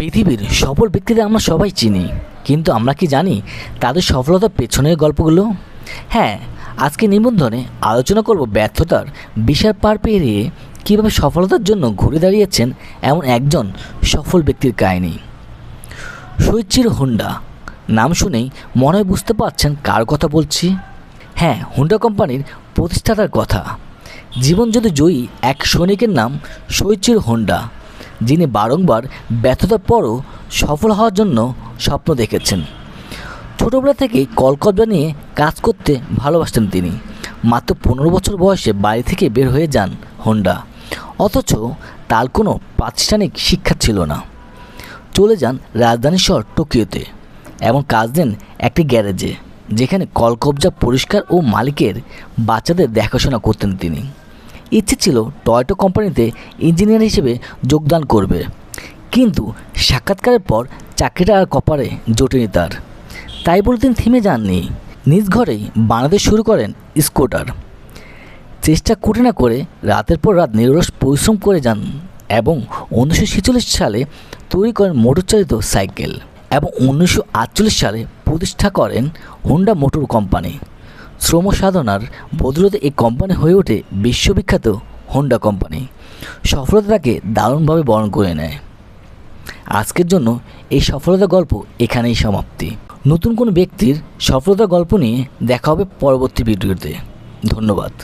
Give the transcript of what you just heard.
পৃথিবীর সফল ব্যক্তিদের আমরা সবাই চিনি। কিন্তু আমরা কি জানি তাদের সফলতার পেছনের গল্পগুলো? হ্যাঁ আজকে নিবন্ধনে আলোচনা করব ব্যর্থতার বিশাল পার পেরিয়ে কীভাবে সফলতার জন্য ঘুরে দাঁড়িয়েছেন এমন একজন সফল ব্যক্তির কাহিনী। Soichiro Honda. নাম শুনেই মনে হয় বুঝতে পারছেন কার কথা বলছি। হ্যাঁ হোন্ডা কোম্পানির প্রতিষ্ঠাতার কথা। জীবন যদি জয়ী এক সৈনিকের নাম সৈচির হোন্ডা। যিনি বারংবার ব্যর্থতার পরও সফল হওয়ার জন্য স্বপ্ন দেখেছেন। ছোটোবেলা থেকেই কলকবজা নিয়ে কাজ করতে ভালোবাসতেন তিনি। মাত্র পনেরো বছর বয়সে বাড়ি থেকে বের হয়ে যান হোন্ডা। অথচ তার কোনো প্রাতিষ্ঠানিক শিক্ষা ছিল না। চলে যান রাজধানী শহর টোকিওতে। এবং কাজ দেন একটি গ্যারেজে, যেখানে কলকবজা পরিষ্কার ও মালিকের বাচ্চাদের দেখাশোনা করতেন তিনি। ইচ্ছে ছিল টয়টো কোম্পানিতে ইঞ্জিনিয়ার হিসেবে যোগদান করবে। কিন্তু সাক্ষাৎকারের পর চাকরিটা আর কপারে জোটেনি তার। তাই বলে তিনি থেমে যাননি। নিজ ঘরেই বানাতে শুরু করেন স্কুটার। চেষ্টা করে না করে রাতের পর রাত নিরলস পরিশ্রম করে যান এবং উনিশশো ছেচল্লিশ সালে তৈরি করেন মোটরচালিত সাইকেল এবং উনিশশো আটচল্লিশ সালে প্রতিষ্ঠা করেন হোন্ডা মোটর কোম্পানি। শ্রম সাধনার বদলতে এই কোম্পানি হয়ে ওঠে বিশ্ববিখ্যাত হোন্ডা কোম্পানি সফলতাকে তাকে দারুণভাবে বরণ করে নেয়। আজকের জন্য এই সফলতা গল্প এখানেই সমাপ্তি। নতুন কোনো ব্যক্তির সফলতা গল্প নিয়ে দেখা হবে পরবর্তী ভিডিওতে। ধন্যবাদ।